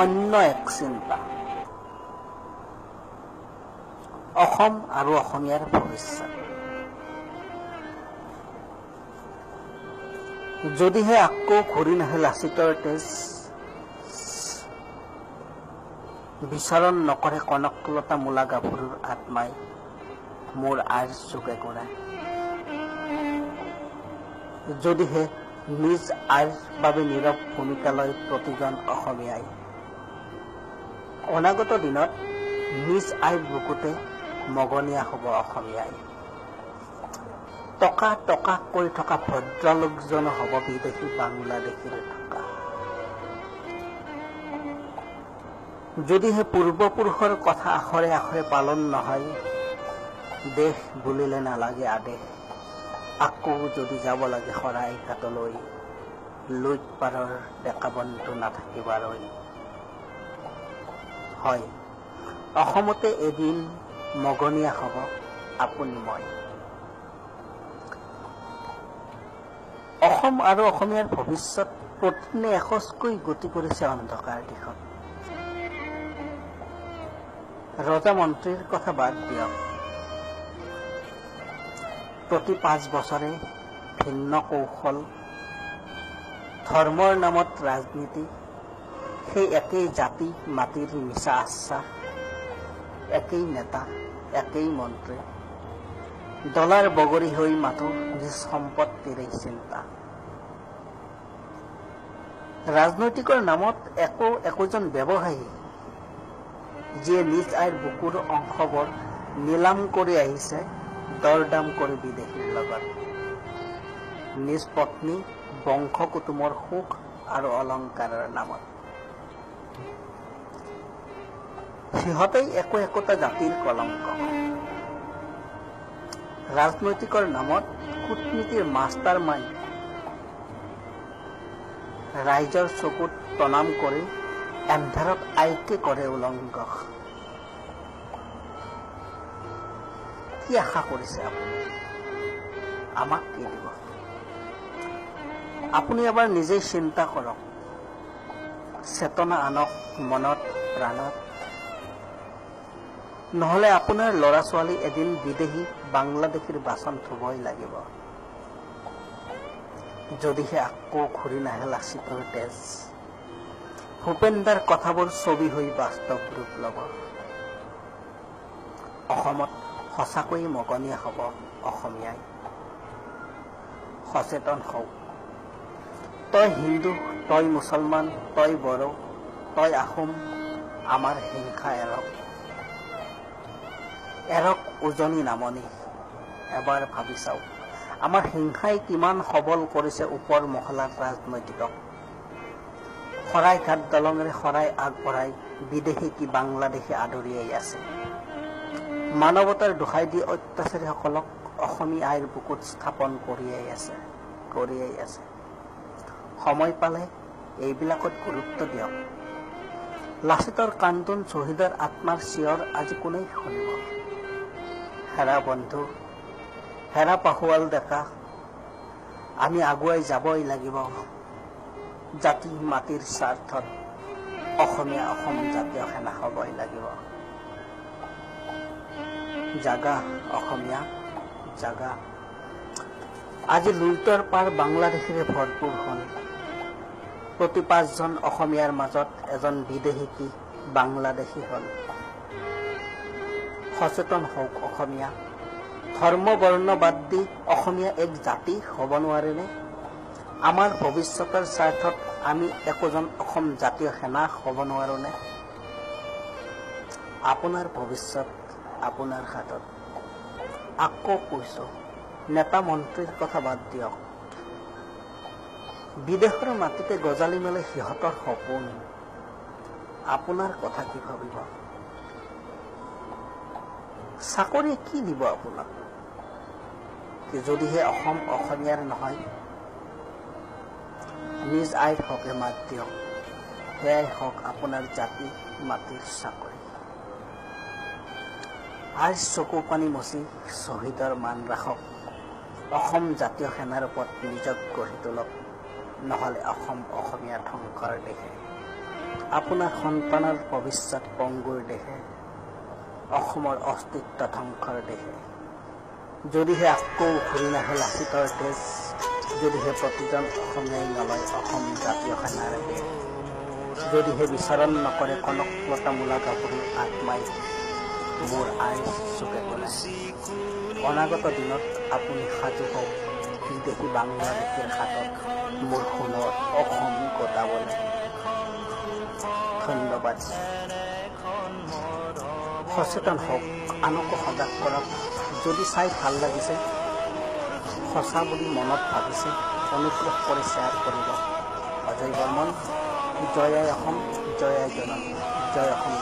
অন্য এক চিন্তা। অসম আৰু অসমীয়াৰ ভৱিষ্যত। যদিহে আকৌ ঘূৰি নাহে লাচিতৰ তেজ বিচৰণ নকৰে কনকলতা মূলা গাভৰুৰ আত্মাই মোৰ আইৰ চুকে কৰে যদিহে নিজ আইৰ বাবে নীৰৱ ভূমিকা লয় প্ৰতিজন অসমীয়াই অনাগত দিনত নিজ আইৰ বুকুতে মগনীয়া হ'ব অসমীয়াই। টকা টকা কৰি থকা ভদ্ৰলোকজনো হ'ব বিদেশী বাংলাদেশীৰ থকা যদিহে পূৰ্বপুৰুষৰ কথা আখৰে আখৰে পালন নহয় দেশ বুলিলে নালাগে আদেশ। আকৌ যদি যাব লাগে শৰাই ঘাটলৈ লুইত পাৰৰ ডেকা বন্ধু নাথাকিবাৰৈ। হয়। অসমতে এদিন মগনীয়া হ'ব আপুনি মই। অসম আৰু অসমীয়াৰ ভৱিষ্যত প্ৰতিদিনে এখোজকৈ গতি কৰিছে অন্ধকাৰ দিশত। ৰজা মন্ত্ৰীৰ কথা বাদ দিয়ক। প্ৰতি পাঁচ বছৰে ভিন্ন কৌশল ধৰ্মৰ নামত ৰাজনীতি সেই একেই জাতি মাটিৰ মিছা আশ্বাস একেই নেতা, একেই মন্ত্ৰী ডলাৰ বগৰী হৈ মাথো নিজ সম্পত্তিৰে চিন্তা ৰাজনৈতিকৰ নামত একো, একোজন ব্যৱসায়ী, যিয়ে নিজ আইৰ বুকুৰ অংশবোৰ নিলাম কৰি আহিছে, দৰদাম কৰি বিদেশীৰ লগত। নিজ পত্নী বংশ কুটুমৰ সুখ আৰু অলংকাৰৰ নামত। সিহঁতেই একো একোটা জাতিৰ কলংক। ৰাজনৈতিকৰ নামত কূটনীতিৰ মাষ্টাৰ মাইণ্ড ৰাইজৰ চকুত প্ৰণাম কৰি এন্ধাৰত আইকে কৰে উলংঘ কি আশা কৰিছে আপুনি? আমাক কি দিব? আপুনি এবাৰ নিজেই চিন্তা কৰক। চেতনা আনক মনত প্ৰাণত। নহলে আপোনাৰ ল'ৰা ছোৱালী এদিন বিদেশী বাংলাদেশীৰ বাচন থবই লাগিব। যদিহে আকৌ ঘূৰি নাহে লাচিতৰ তেজ। ভূপেন্দাৰ কথাবোৰ ছবি হৈ বাস্তৱ ৰূপ ল'ব। অসমত সঁচাকৈয়ে মগনীয়া হ'ব অসমীয়াই। সচেতন হওক। তই হিন্দু তই মুছলমান তই বড়ো তই আহোম আমাৰ হিংসা এৰক। এৰক উজনি নামনি এবাৰ ভাবি চাওক। আমাৰ হিংসাই কিমান সবল কৰিছে ওপৰ মহলাৰ ৰাজনৈতিকক। শৰাইঘাট দলঙেৰে শৰাই আগবঢ়াই বিদেশী কি বাংলাদেশী আদৰিয়াই আছে। মানৱতাৰ দোহাই দি অত্যাচাৰীসকলক অসমীয়া আইৰ বুকুত স্থাপন কৰিয়াই আছে কৰিয়াই আছে। সময় পালে এইবিলাকত গুৰুত্ব দিয়ক। লাচিতৰ কান্দোন শ্বহীদৰ আত্মাৰ চিঞৰ আজি কোনে শুনিব? হেৰা বন্ধু হেৰা পাহোৱাল ডেকা আমি আগুৱাই যাবই লাগিব। জাতি মাটিৰ স্বাৰ্থত অসমীয়া অসম জাতীয় সেনা হ'বই লাগিব। জাগা অসমীয়া জাগা। আজি লুইতৰ পাৰ বাংলাদেশীৰে ভৰপূৰ হ'ল। প্ৰতি পাঁচজন অসমীয়াৰ মাজত এজন বিদেশী কি বাংলাদেশী হ'ল? সচেতন হওক অসমীয়া। ধৰ্ম বৰ্ণ বাদ দি অসমীয়া এক জাতি হ'ব নোৱাৰেনে? আমাৰ ভৱিষ্যতৰ স্বাৰ্থত আমি একোজন অসম জাতীয় সেনা হ'ব নোৱাৰোনে? আপোনাৰ ভৱিষ্যত আপোনাৰ হাতত। আকৌ কৈছো নেতা মন্ত্ৰীৰ কথা বাদ দিয়ক। বিদেশৰ মাটিতে গজালি মেলে সিহঁতৰ সপোন। আপোনাৰ কথা কি ভাবিব? চাকৰিয়ে কি দিব আপোনাক? যদিহে অসম অসমীয়াৰ নহয় নিজ আইৰ হকে মাত দিয়ক। সেয়াই হওক আপোনাৰ জাতি মাটিৰ চাকৰি। আইৰ চকু পানী মচি শ্বহীদৰ মান ৰাখক। অসম জাতীয় সেনাৰ ওপৰত নিজক গঢ়ি তোলক। নহ'লে অসম অসমীয়া ধ্বংসৰ দেশে। আপোনাৰ সন্তানৰ ভৱিষ্যত পংগুৰ দেশে। অসমৰ অস্তিত্ব ধ্বংসৰ দেশে। যদিহে আকৌ ঘূৰি নাহে লাচিতৰ তেজ যদিহে প্ৰতিজন অসমীয়াই নলয় অসম জাতীয় সেনাৰ দেশ যদিহে বিচাৰণ নকৰে কনকলতা মূলা গাভৰুৰ আত্মাই মোৰ আই চুকে কোলাই অনাগত দিনত আপুনি সাজু হওক। বিদেশি বাংলাদেশীৰ হাতত মোৰ সোণৰ অসম গতাবলৈ ধন্যবাদ। সচেতন হওক, আনকো সজাগ কৰক। যদি চাই ভালো লাগিছে, সঁচা বুলি মনত ভাবিছে, অনুগ্ৰহ কৰি শ্বেয়াৰ কৰিব। অজয় বৰ্মন, জয় অসম, জয় আই জয় অসম